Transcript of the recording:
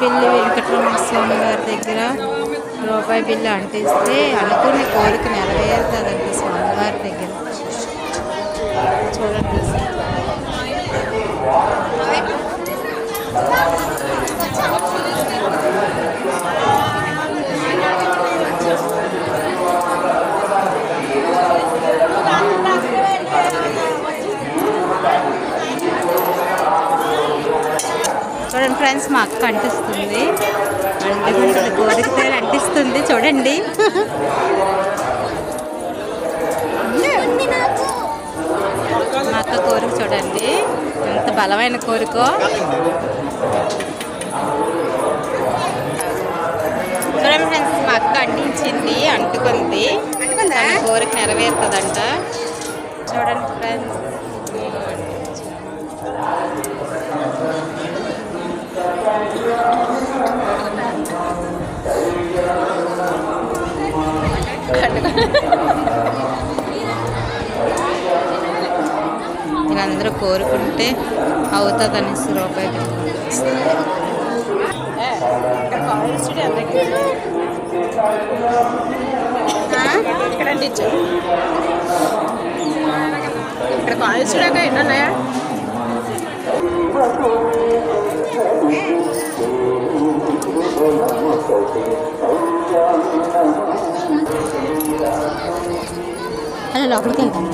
పిల్లి వెంకటరమణ స్వామి గారి దగ్గర రూపాయి బిల్లు అంటిస్తే అనుకున్న కోరిక నెరవేరుతుందండి స్వామివారి దగ్గర. చూడండి. చూడండి ఫ్రెండ్స్ మా అక్క అంటిస్తుంది. అంటుకుంటుంది కోరిక అంటిస్తుంది చూడండి. మా అక్క కోరిక చూడండి. ఎంత బలమైన కోరికో. చూడండి ఫ్రెండ్స్ మా అక్క అంటించింది అంటుకుంది. కోరిక నెరవేరుతుందంట. చూడండి ఫ్రెండ్స్ మీరందరూ కోరుకుంటే అవుతుంది అనేసి రూపాయి ఇక్కడ కాలేజ్ చూడాక ఎన్నున్నాయా అలా లోపలికి వెళ్తాం